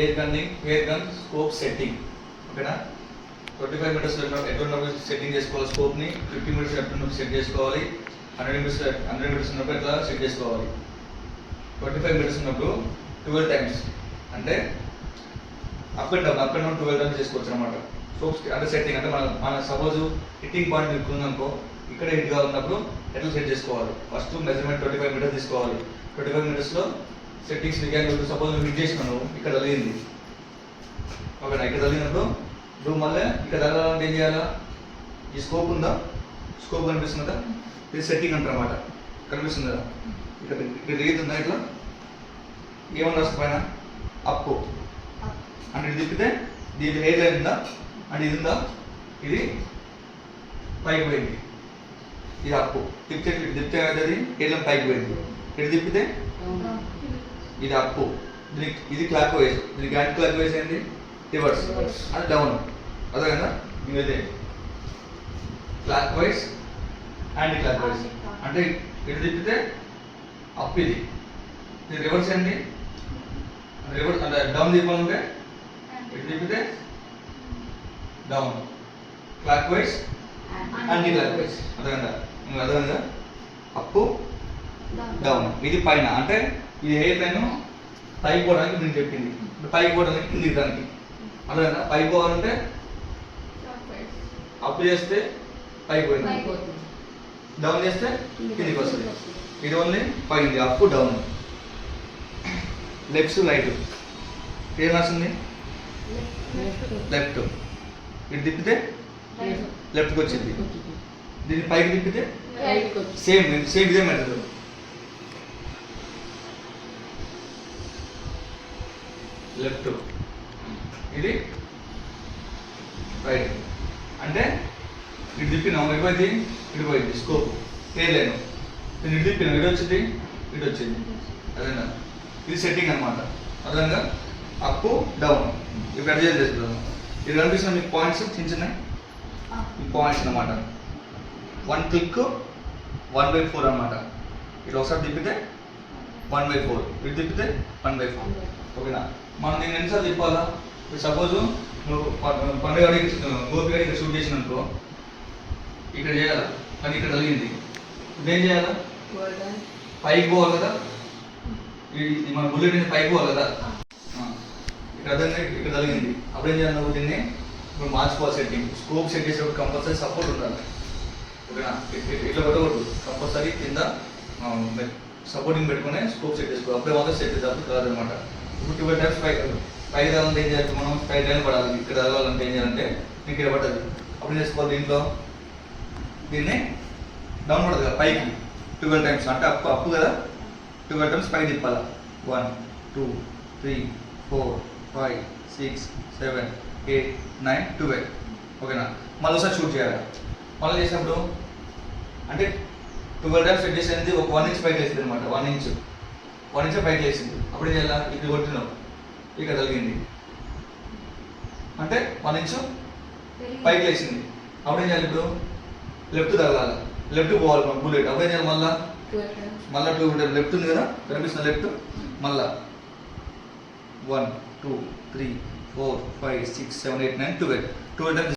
Air gunning air gun scope setting ఓకేనా twenty five metres ఎటువంటి setting చేసుకోవాలి? స్కోప్ని ఫిఫ్టీ మీటర్స్ ఎటువంటి సెట్ చేసుకోవాలి. హండ్రెడ్ మీటర్స్ హండ్రెడ్ మీటర్స్ ఉన్నప్పుడు ఎట్లా సెట్ చేసుకోవాలి? ట్వంటీ ఫైవ్ మీటర్స్ ఉన్నప్పుడు ట్వెల్వ్ టైమ్స్ అంటే up and down up and down twelve times చేసుకోవచ్చు అనమాట స్కోప్స్ అంటే సెట్టింగ్ అంటే మన మన సపోజ్ హిట్టింగ్ పాయింట్ ఎక్కుందనుకో ఉందనుకో ఇక్కడ హిట్ ఉన్నప్పుడు ఎట్లా సెట్ చేసుకోవాలి? First measurement twenty five metres తీసుకోవాలి. ట్వంటీ ఫైవ్ మీటర్స్లో సెట్టింగ్స్ మీకు సపోజ్ నువ్వు చేసినాను ఇక్కడ తగిలింది. ఓకేనా? ఇక్కడ తగిలినప్పుడు నువ్వు మళ్ళీ ఇక్కడ తగలాలంటే ఏం చేయాలా? ఈ స్కోప్ ఉందా? స్కోప్ కనిపిస్తుందా? ఇది సెట్టింగ్ అంటారన్నమాట. కనిపిస్తుంది కదా? ఇక్కడ ఇక్కడ దిగుతుందా ఇట్లా? ఏమన్నా వస్తుంది పైన. అప్పు అంటే ఇది తిప్పితే దీని హెయిర్ లైన్ ఉందా? అండ్ ఇది ఉందా? ఇది పైకి పోయింది. ఇది అప్పు తిప్పితే తిప్పితే అది హెయిర్ లైన్ పైకి పోయింది. ఇటు తిప్పితే? ఇది అప్పు. దీనికి ఇది క్లాక్ వైజ్ దీనికి యాంటీ క్లాక్ వైజ్ ఏంటి రివర్స్. అది డౌన్ అదే కదా ఇదే. Clockwise anticlockwise అంటే ఇటు తిప్పితే అప్ ఇది. ఇది రివర్స్ ఏంటి రివర్స్ అంటే డౌన్ తిప్పాలంటే ఇటు తిప్పితే down clockwise anticlockwise అర్థమైందా? ఇంకా అర్థమైందా? అప్పు డౌన్ ఇది పైన. అంటే ఇది హెయిర్ లైన్ పైకి పోవడానికి నేను చెప్పింది. పైకి పోవడానికి కిందికి దిగడానికి అర్థమైందా? పైకి పోవాలంటే అప్ చేస్తే పైకి పోయింది డౌన్ చేస్తే కిందికి వస్తుంది. ఇది only పైంది. Up down. Left right ఏం రాసింది? లెఫ్ట్. ఇటు తిప్పితే లెఫ్ట్కి వచ్చింది. దీన్ని పైకి తిప్పితే సేమ్ సేమ్ ఇదే మెథడ్ లెఫ్ట్ ఇది రైట్ అంటే ఇటు తిప్పినాం ఇటుపోయింది ఇటు పోయింది. స్కోప్ ఏలేను నేను ఇటు తిప్పినా ఇటు వచ్చింది ఇటు వచ్చింది. అదేనా? ఇది సెట్టింగ్ అనమాట అర్థంగా అప్ డౌన్ ఇప్పుడు అడ్జస్ట్ చేసుకుందాం ఇది కనిపిస్తున్న మీకు పాయింట్స్ చిన్న చిన్నవి ఈ పాయింట్స్ అన్నమాట. One click one by four అనమాట ఇట్లా ఒకసారి తిప్పితే వన్ బై ఫోర్ ఇటు తిప్పితే వన్ బై ఫోర్ ఓకేనా? మనం నేను ఎన్నిసార్లు తిప్పాలా? సపోజ్ నువ్వు పండుగ గడికి గోపి షూట్ చేసిన అనుకో ఇక్కడ చేయాలా? కానీ ఇక్కడ కలిగింది ఇదేం చేయాలా? పైకి పోవాలి కదా? ఇది మన బుల్లెట్ అనేది పైకి పోవాలి కదా? ఇక్కడ ఇక్కడ కలిగింది అప్పుడు ఏం చేయాలి దీన్ని? ఇప్పుడు మార్చుకోవాలి సెట్టింగ్ స్కోప్ సెట్ చేసేటప్పుడు కంపల్సరీ సపోర్ట్ ఉండాలి. ఓకేనా? ఇట్లా పెట్టకూడదు కంపల్సరీ కింద సపోర్టింగ్ పెట్టుకుని స్కోప్ సెట్ చేసుకోవాలి. అప్పుడే వాళ్ళ సెట్ చేసేటప్పుడు కాదనమాట. ఇప్పుడు ట్వెల్వ్ టైమ్స్ పై పై తగలంటే ఏం చేయాలి? మనం పై టైం పడాలి. ఇక్కడ రావాలంటే ఏం చేయాలంటే నీకు ఇక్కడ పడ్డది అప్పుడు చేసుకోవాలి దీంట్లో? దీన్ని డౌన్ పడుతుంది కదా పైకి. Twelve times. అంటే అప్పు అప్పు కదా? ట్వెల్వ్ టైమ్స్ పైకి తిప్పాలి? One two three four five six seven eight nine twelve. ఓకేనా? మళ్ళీ ఒకసారి షూట్ చేయాలి? మళ్ళీ చేసినప్పుడు? అంటే ట్వెల్వ్ టైమ్స్ సెట్ చేసేది ఒక వన్ ఇంచ్ పైకి వేసింది అనమాట వన్ ఇంచ్ వన్ ఇంచ్ పైకి వేసింది అప్పుడు ఏం చేయాలి? ఇది కొట్టినావు ఇక్కడ కలిగింది అంటే వన్ ఇంచ్ పైకి వేసింది అప్పుడు ఏం చేయాలి ఇప్పుడు? లెఫ్ట్ తగలాలి. లెఫ్ట్ పోవాలి మన బుల్లెట్ అప్పుడు ఏం చేయాలి మళ్ళా? మళ్ళా టూ లెఫ్ట్ ఉంది కదా? కనిపిస్తుంది లెఫ్ట్ మళ్ళా. One two three four five six seven eight nine twelve twelve times